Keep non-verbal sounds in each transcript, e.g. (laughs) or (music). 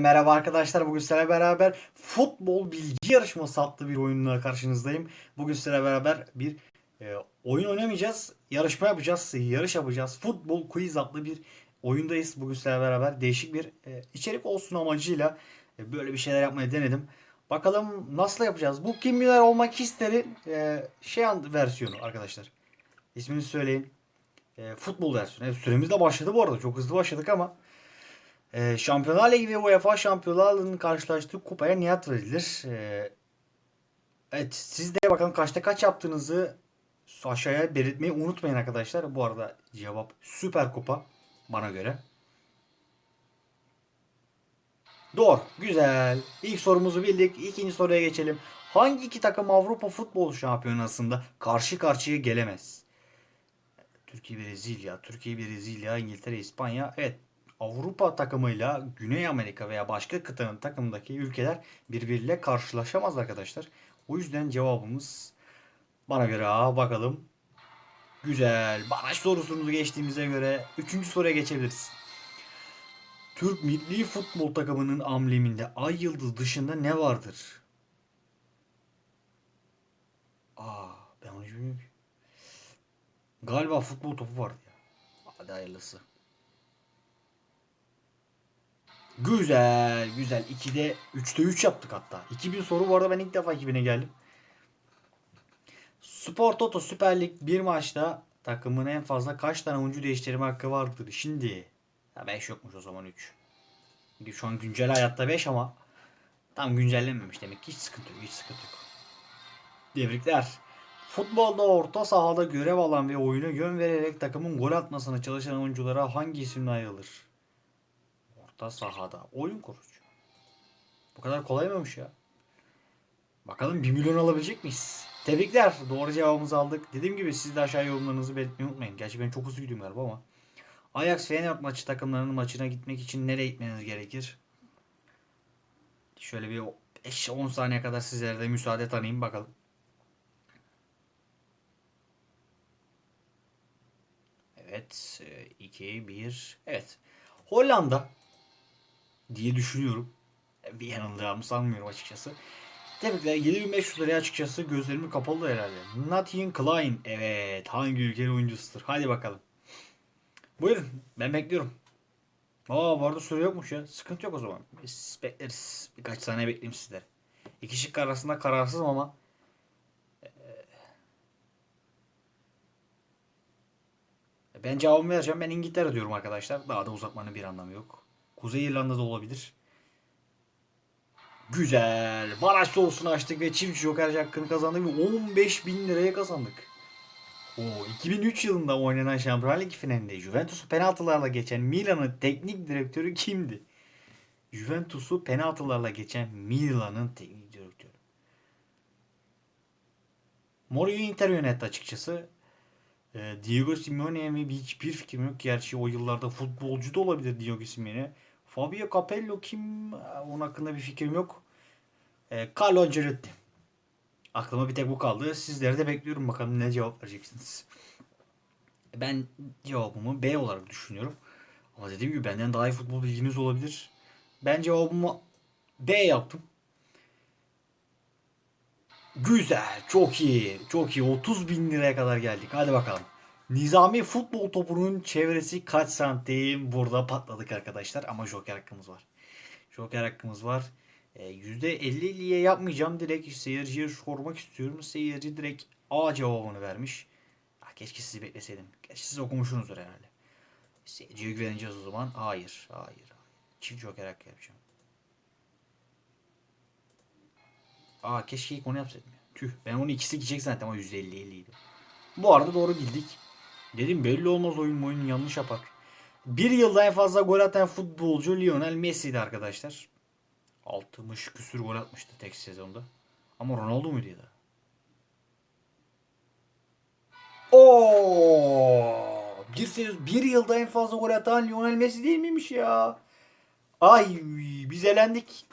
merhaba arkadaşlar. Bugün sizlerle beraber futbol bilgi yarışması adlı bir oyunla karşınızdayım. Bugün sizlerle beraber bir e, oyun oynamayacağız. Yarışma yapacağız. Yarış yapacağız. Futbol quiz adlı bir oyundayız. Bugün sizlerle beraber değişik bir e, içerik olsun amacıyla e, böyle bir şeyler yapmayı denedim. Bakalım nasıl yapacağız? Bu Kim Milyoner Olmak İster'in e, şey versiyonu arkadaşlar. İsmini söyleyin. E, futbol versiyonu. Evet, süremiz de başladı bu arada. Çok hızlı başladık ama. Ee, Şampiyonlar Ligi ve UEFA Şampiyonlar Ligi'nin karşılaştığı kupaya niyet verilir. Ee, evet siz de bakalım kaçta kaç yaptığınızı aşağıya belirtmeyi unutmayın arkadaşlar. Bu arada cevap Süper Kupa bana göre. Doğru. Güzel. İlk sorumuzu bildik. İkinci soruya geçelim. Hangi iki takım Avrupa Futbol Şampiyonası'nda karşı karşıya gelemez? Türkiye, Brezilya, Türkiye, Brezilya, İngiltere, İspanya. Evet Avrupa takımıyla Güney Amerika veya başka kıtanın takımındaki ülkeler birbiriyle karşılaşamaz arkadaşlar. O yüzden cevabımız bana göre A bakalım. Güzel. Baraj sorusunu geçtiğimize göre 3. soruya geçebiliriz. Türk milli futbol takımının ambleminde ay yıldız dışında ne vardır? Aa ben onu bilmiyorum. Galiba futbol topu vardı ya. Hadi hayırlısı. Güzel, güzel. 2'de 3'te 3 yaptık hatta. 2000 soru bu arada ben ilk defa 2000'e geldim. Spor Toto Süper Lig bir maçta takımın en fazla kaç tane oyuncu değiştirme hakkı vardır? Şimdi 5 yokmuş o zaman 3. Şu an güncel hayatta 5 ama tam güncellenmemiş demek ki hiç sıkıntı yok. Hiç sıkıntı yok. Tebrikler. Futbolda orta sahada görev alan ve oyuna yön vererek takımın gol atmasına çalışan oyunculara hangi isimle ayrılır? Orta sahada. Oyun kurucu. Bu kadar kolay mıymış ya? Bakalım 1 milyon alabilecek miyiz? Tebrikler. Doğru cevabımızı aldık. Dediğim gibi siz de aşağı yorumlarınızı belirtmeyi unutmayın. Gerçi ben çok hızlı gidiyorum galiba ama. Ajax Feyenoord maçı takımlarının maçına gitmek için nereye gitmeniz gerekir? Şöyle bir 5-10 saniye kadar sizlere de müsaade tanıyayım bakalım. Evet. 2, 1. Evet. Hollanda diye düşünüyorum. Bir yanıldığımı sanmıyorum açıkçası. Tebrikler 7500 liraya açıkçası gözlerimi kapalı herhalde. Nathan Klein. Evet hangi ülkenin oyuncusudur? Hadi bakalım. Buyurun ben bekliyorum. Aa bu arada süre yokmuş ya. Sıkıntı yok o zaman. Biz bekleriz. Birkaç saniye bekleyeyim sizler. İki şık arasında kararsızım ama Ben cevabımı vereceğim. Ben İngiltere diyorum arkadaşlar. Daha da uzatmanın bir anlamı yok. Kuzey İrlanda'da olabilir. Güzel. Baraj sorusunu açtık ve çift joker hakkını kazandık ve 15 bin liraya kazandık. O 2003 yılında oynanan Şampiyonlar Ligi finalinde Juventus'u penaltılarla geçen Milan'ın teknik direktörü kimdi? Juventus'u penaltılarla geçen Milan'ın teknik direktörü. Mourinho Inter yönetti açıkçası. Ee, Diego Simeone mi hiçbir fikrim yok. Gerçi o yıllarda futbolcu da olabilir Diego Simeone. Fabio Capello kim? Onun hakkında bir fikrim yok. Ee, Carlo Ancelotti. Aklıma bir tek bu kaldı. Sizleri de bekliyorum bakalım ne cevap vereceksiniz. Ben cevabımı B olarak düşünüyorum. Ama dediğim gibi benden daha iyi futbol bilginiz olabilir. Ben cevabımı B yaptım. Güzel. Çok iyi. Çok iyi. 30 bin liraya kadar geldik. Hadi bakalım. Nizami futbol topunun çevresi kaç santim? Burada patladık arkadaşlar. Ama joker hakkımız var. Joker hakkımız var. E, %50'liye yapmayacağım. Direkt seyirciye sormak istiyorum. Seyirci direkt A cevabını vermiş. Ah, keşke sizi bekleseydim. Gerçi siz okumuşsunuzdur herhalde. Seyirciye güveneceğiz o zaman. Hayır. Hayır. hayır. Çift joker hakkı yapacağım. Aa keşke ilk onu yapsaydım. ya. Tüh ben onu ikisi gidecek zaten ama 150 50'ydi. Bu arada doğru bildik. Dedim belli olmaz oyun oyun yanlış yapar. Bir yılda en fazla gol atan futbolcu Lionel Messi'ydi arkadaşlar. 60 küsür gol atmıştı tek sezonda. Ama Ronaldo muydu ya da? Oo! Bir, sez- bir yılda en fazla gol atan Lionel Messi değil miymiş ya? Ay biz elendik.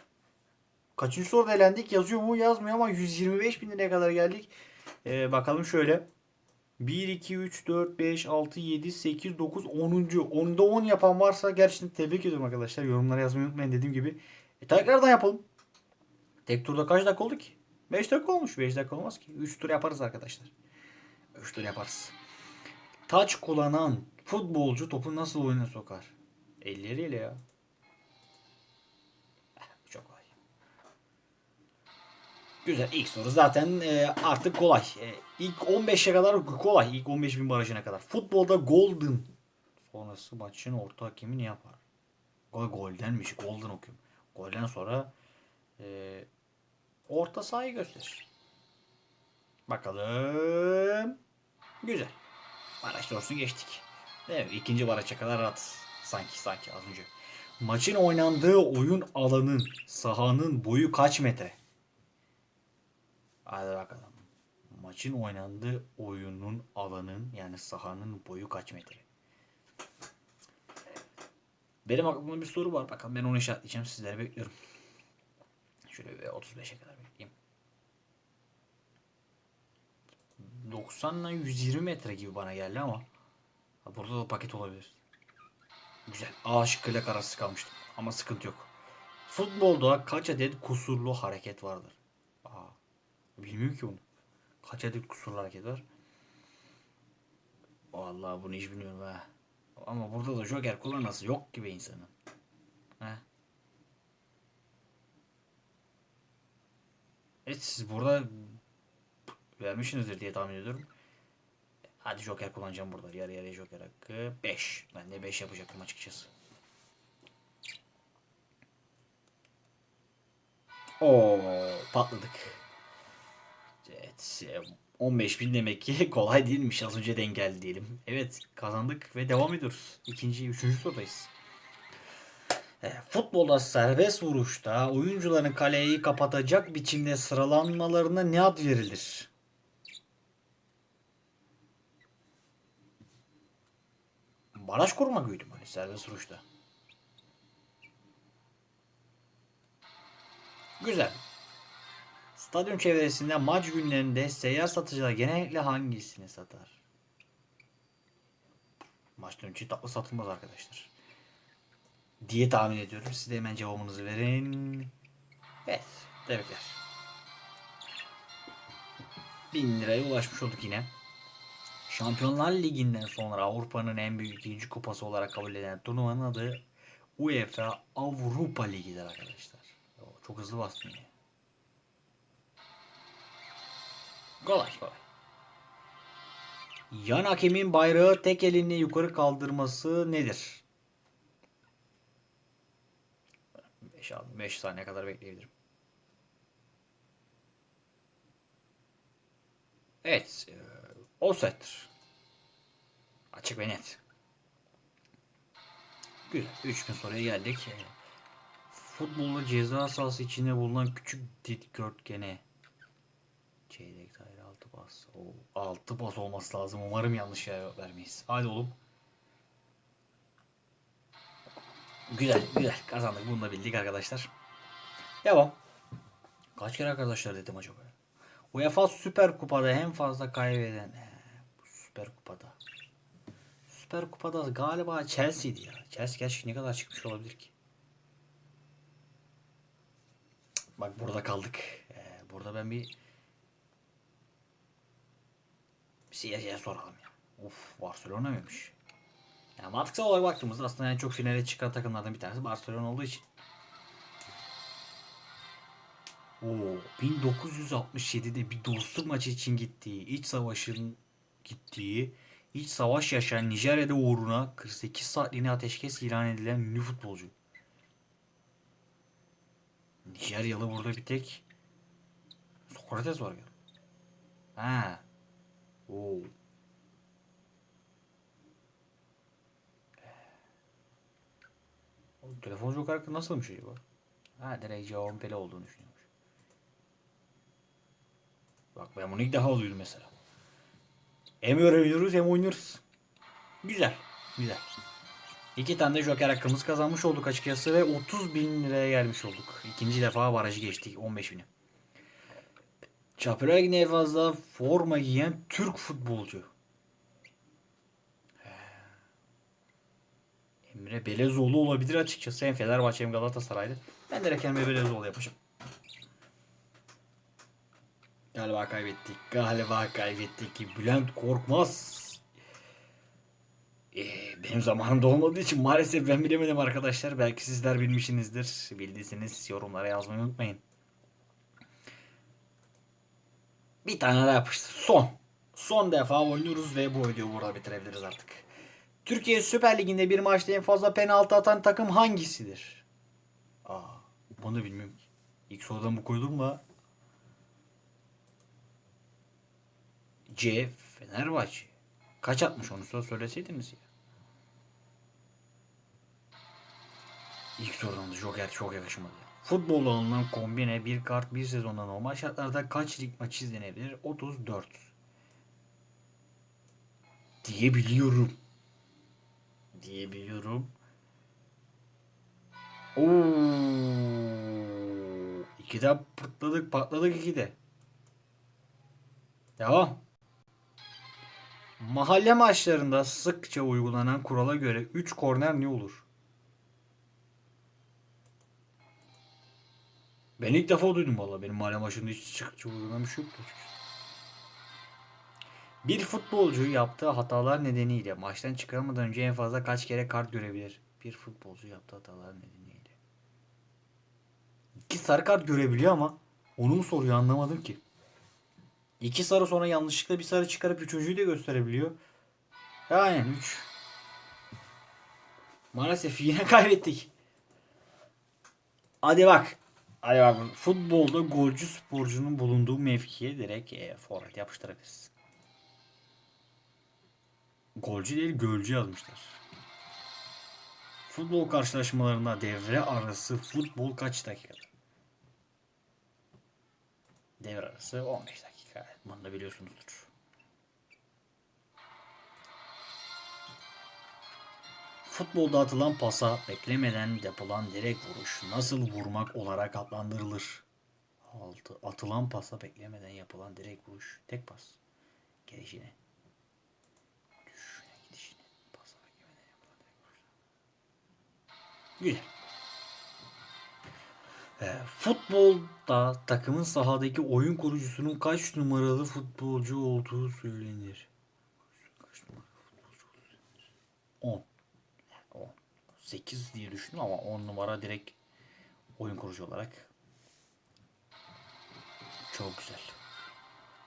Kaçıncı soruda elendik yazıyor mu yazmıyor ama 125 bin liraya kadar geldik. Ee, bakalım şöyle. 1, 2, 3, 4, 5, 6, 7, 8, 9, 10. 10'da 10 yapan varsa gerçekten tebrik ediyorum arkadaşlar. Yorumlara yazmayı unutmayın dediğim gibi. E, tekrardan yapalım. Tek turda kaç dakika oldu ki? 5 dakika olmuş. 5 dakika olmaz ki. 3 tur yaparız arkadaşlar. 3 tur yaparız. Taç kullanan futbolcu topu nasıl oyuna sokar? Elleriyle ya. Eh, Çok kolay. Güzel. İlk soru zaten e, artık kolay. E, ilk 15'e kadar kolay. İlk 15 bin barajına kadar. Futbolda golden sonrası maçın orta hakemi ne yapar? Gol goldenmiş. Golden okuyorum. Golden sonra e, orta sahayı gösterir. Bakalım. Güzel. Baraj sorusunu geçtik. Mi? İkinci baraja kadar rahat. Sanki sanki az önce. Maçın oynandığı oyun alanın, sahanın boyu kaç metre? Hadi bakalım. Maçın oynandığı oyunun alanın yani sahanın boyu kaç metre? Benim aklımda bir soru var. Bakalım ben onu işaretleyeceğim. Sizleri bekliyorum. Şöyle bir 35'e kadar bekleyeyim. 90 ile 120 metre gibi bana geldi ama burada da paket olabilir. Güzel. A şıkkıyla kararsız kalmıştım. Ama sıkıntı yok. Futbolda kaç adet kusurlu hareket vardır? Aa, bilmiyorum ki bunu. Kaç adet kusurlu hareket var? Vallahi bunu hiç bilmiyorum ha. Ama burada da Joker kullanması yok gibi insanın. He. Evet siz burada vermişsinizdir diye tahmin ediyorum. Hadi Joker kullanacağım burada. Yarı yarıya Joker hakkı. 5. Ben de 5 yapacaktım açıkçası. Oo patladık. Evet. 15 bin demek ki (laughs) kolay değilmiş. Az önce denk geldi diyelim. Evet kazandık ve devam ediyoruz. İkinci, üçüncü sorudayız. E, Futbolda serbest vuruşta oyuncuların kaleyi kapatacak biçimde sıralanmalarına ne ad verilir? Baraj kurmak büyüdüm hani serbest vuruşta. Güzel. Stadyum çevresinde maç günlerinde seyyar satıcılar genellikle hangisini satar? Maçtan önce tatlı satılmaz arkadaşlar. Diye tahmin ediyorum. Siz de hemen cevabınızı verin. Evet. Tebrikler. 1000 liraya ulaşmış olduk yine. Şampiyonlar Ligi'nden sonra Avrupa'nın en büyük ikinci kupası olarak kabul edilen turnuvanın adı UEFA Avrupa Ligi'dir arkadaşlar. Çok hızlı bastım yine. Kolay kolay. Yan hakemin bayrağı tek elini yukarı kaldırması nedir? 5 aldım. 5 saniye kadar bekleyebilirim. Evet. E, offside'dir. Açık ve net. Güzel. 3000 soruya geldik. E, futbolda ceza sahası içinde bulunan küçük dikdörtgene çeyrek daire altı pas. O, altı pas olması lazım. Umarım yanlış cevap vermeyiz. Hadi oğlum. Güzel güzel kazandık bunu da bildik arkadaşlar. Devam. Kaç kere arkadaşlar dedim acaba? UEFA Süper Kupa'da en fazla kaybeden Süper Kupa'da. Süper Kupa'da galiba Chelsea'ydi ya. Chelsea gerçi ne kadar çıkmış olabilir ki? Bak burada kaldık. Burada ben bir CS'ye soralım ya. Uf Barcelona mıymış? Yani mantıksal olarak baktığımızda aslında en çok finale çıkan takımlardan bir tanesi Barcelona olduğu için. Oo, 1967'de bir dostluk maçı için gittiği, iç savaşın gittiği, iç savaş yaşayan Nijerya'da uğruna 48 saatliğine ateşkes ilan edilen ünlü futbolcu. Nijeryalı burada bir tek Sokrates var ya. Ha. Oo. Oğlum, Telefon joker hakkı nasılmış acaba? Ha direkt cevabın Pele olduğunu düşünüyormuş. Bak ben bunu ilk defa duydum mesela. Hem öğreniyoruz hem oynuyoruz. Güzel. Güzel. İki tane de joker hakkımız kazanmış olduk açıkçası ve 30 bin liraya gelmiş olduk. İkinci defa barajı geçtik 15 bini. Çapraz en fazla forma giyen Türk futbolcu. Emre Belezoğlu olabilir açıkçası. Hem Fenerbahçe hem Galatasaray'da. Ben direkt Emre Belezoğlu yapacağım. Galiba kaybettik. Galiba kaybettik. Bülent Korkmaz. Ee, benim zamanımda olmadığı için maalesef ben bilemedim arkadaşlar. Belki sizler bilmişsinizdir. Bildiyseniz yorumlara yazmayı unutmayın. Bir tane daha yapıştır. Son. Son defa oynuyoruz ve bu videoyu burada bitirebiliriz artık. Türkiye Süper Ligi'nde bir maçta en fazla penaltı atan takım hangisidir? Aa, bunu bilmiyorum ki. İlk sorudan bu koydum mu? C. Fenerbahçe. Kaç atmış onu sonra söyleseydiniz ya. İlk sorudan da Joker çok yakışmadı. Futbolda alınan kombine bir kart bir sezonda normal şartlarda kaç lig maçı izlenebilir? 34. Diyebiliyorum. Diyebiliyorum. Oo. İkide patladık patladık ikide. Devam. Mahalle maçlarında sıkça uygulanan kurala göre 3 korner ne olur? Ben ilk defa duydum valla. Benim mahalle maçında hiç sıkça uygulanan bir şey açıkçası. Bir futbolcu yaptığı hatalar nedeniyle maçtan çıkarılmadan önce en fazla kaç kere kart görebilir? Bir futbolcu yaptığı hatalar nedeniyle. İki sarı kart görebiliyor ama onu mu soruyor anlamadım ki. İki sarı sonra yanlışlıkla bir sarı çıkarıp üçüncüyü de gösterebiliyor. Aynen 3. Maalesef yine (laughs) kaybettik. Hadi bak. Hadi bak. Futbolda golcü sporcunun bulunduğu mevkiye direkt e, forvet yapıştırabiliriz. Golcü değil gölcü yazmışlar. Futbol karşılaşmalarında devre arası futbol kaç dakika? Devre arası 15 dakika. Bunu da biliyorsunuzdur. Futbolda atılan pasa beklemeden yapılan direkt vuruş nasıl vurmak olarak adlandırılır? Altı. Atılan pasa beklemeden yapılan direkt vuruş. Tek pas. Gelişine. Gidişine. Pasa beklemeden yapılan direkt vuruş. Güzel. Ee, futbolda takımın sahadaki oyun kurucusunun kaç numaralı futbolcu olduğu söylenir. Kaç numaralı futbolcu olduğu söylenir? 10. 10. 8 diye düşündüm ama 10 numara direkt oyun kurucu olarak. Çok güzel.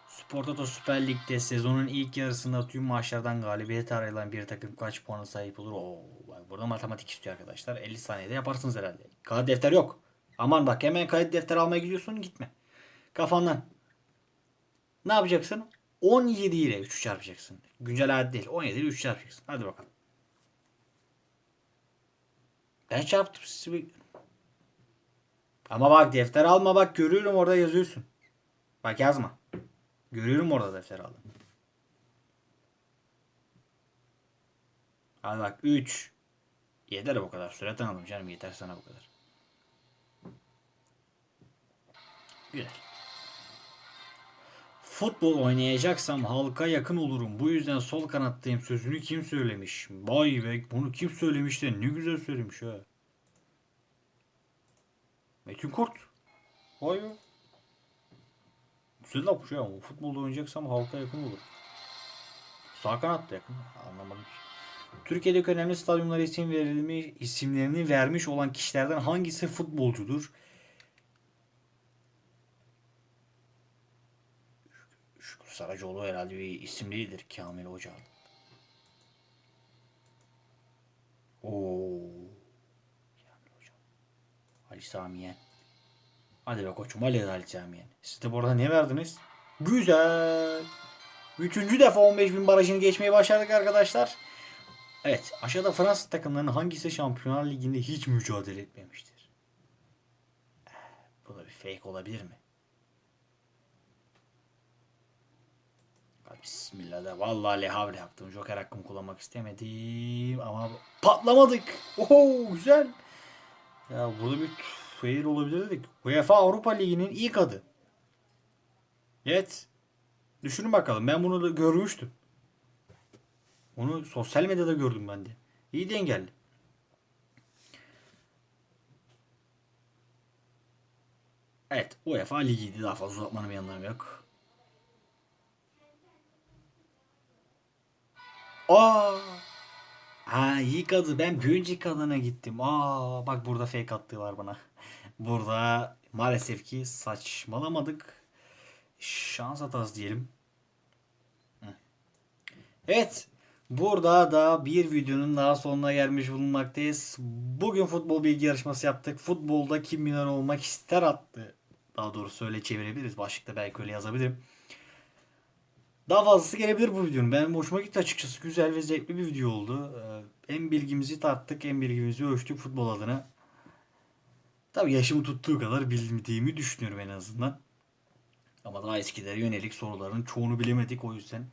Spor Toto Süper Lig'de sezonun ilk yarısında tüm maçlardan galibiyet ayrılan bir takım kaç puana sahip olur? Oo, bak burada matematik istiyor arkadaşlar. 50 saniyede yaparsınız herhalde. Kağıt defter yok. Aman bak hemen kayıt defter almaya gidiyorsun gitme. Kafandan. Ne yapacaksın? 17 ile 3 çarpacaksın. Güncel adet değil. 17 ile 3 çarpacaksın. Hadi bakalım. Ben çarptım sizi bekliyorum. Ama bak defter alma bak görüyorum orada yazıyorsun. Bak yazma. Görüyorum orada defter aldım. Hadi bak 3. Yeter bu kadar. Süre tanıdım canım yeter sana bu kadar. Güzel. Futbol oynayacaksam halka yakın olurum. Bu yüzden sol kanattayım sözünü kim söylemiş? Vay be bunu kim söylemiş de ne güzel söylemiş ha. Metin Kurt. Vay be. Güzel yapmış ya. Futbolda oynayacaksam halka yakın olur. Sağ kanatta yakın. Anlamadım ki. Türkiye'deki önemli stadyumlara isim verilmiş, isimlerini vermiş olan kişilerden hangisi futbolcudur? Saracoğlu herhalde bir isim değildir Kamil Hoca. Oo. Kamil Hoca. Ali Samiyen. Hadi be koçum Ali Ali Samiyen. Siz de bu arada ne verdiniz? Güzel. Üçüncü defa 15 bin barajını geçmeyi başardık arkadaşlar. Evet aşağıda Fransız takımlarının hangisi Şampiyonlar Ligi'nde hiç mücadele etmemiştir? Eh, Bu da bir fake olabilir mi? Bismillah da vallahi lehavre yaptım. Joker hakkımı kullanmak istemedim ama patlamadık. Oho güzel. Ya burada bir fail olabilirdik. UEFA Avrupa Ligi'nin ilk adı. Evet. Düşünün bakalım. Ben bunu da görmüştüm. Onu sosyal medyada gördüm ben de. İyi de engelli. Evet UEFA Ligi'ydi. Daha fazla uzatmanın bir yok. Aa! Ha ilk adı ben bir önceki adına gittim. Aa bak burada fake attığı var bana. (laughs) Burada maalesef ki saçmalamadık. Şans hatası diyelim. Evet. Burada da bir videonun daha sonuna gelmiş bulunmaktayız. Bugün futbol bilgi yarışması yaptık. Futbolda kim milyoner olmak ister attı. Daha doğrusu öyle çevirebiliriz. Başlıkta belki öyle yazabilirim. Daha fazlası gelebilir bu videonun. Benim hoşuma gitti açıkçası. Güzel ve zevkli bir video oldu. Ee, Hem bilgimizi tarttık hem bilgimizi ölçtük futbol adına. Tabii yaşımı tuttuğu kadar bildiğimi düşünüyorum en azından. Ama daha eskilere yönelik soruların çoğunu bilemedik o yüzden.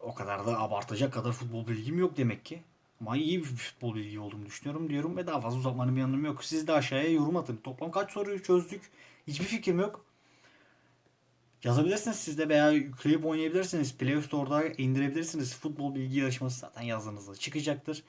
O kadar da abartacak kadar futbol bilgim yok demek ki. Ama iyi bir futbol bilgi olduğumu düşünüyorum diyorum ve daha fazla uzatmanın bir anlamı yok. Siz de aşağıya yorum atın. Toplam kaç soruyu çözdük? Hiçbir fikrim yok. Yazabilirsiniz siz de veya yükleyip oynayabilirsiniz. Play Store'da indirebilirsiniz. Futbol bilgi yarışması zaten yazdığınızda çıkacaktır.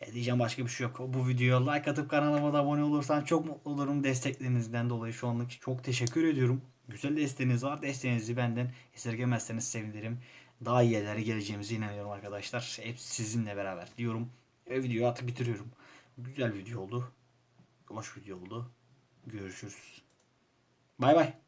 E diyeceğim başka bir şey yok. Bu videoya like atıp kanalıma da abone olursan çok mutlu olurum. Desteklerinizden dolayı şu anlık çok teşekkür ediyorum. Güzel desteğiniz var. Desteğinizi benden esirgemezseniz sevinirim. Daha iyi yerlere geleceğimize inanıyorum arkadaşlar. Hep sizinle beraber diyorum. Ve videoyu atıp bitiriyorum. Güzel video oldu. Hoş video oldu. Görüşürüz. Bay bay.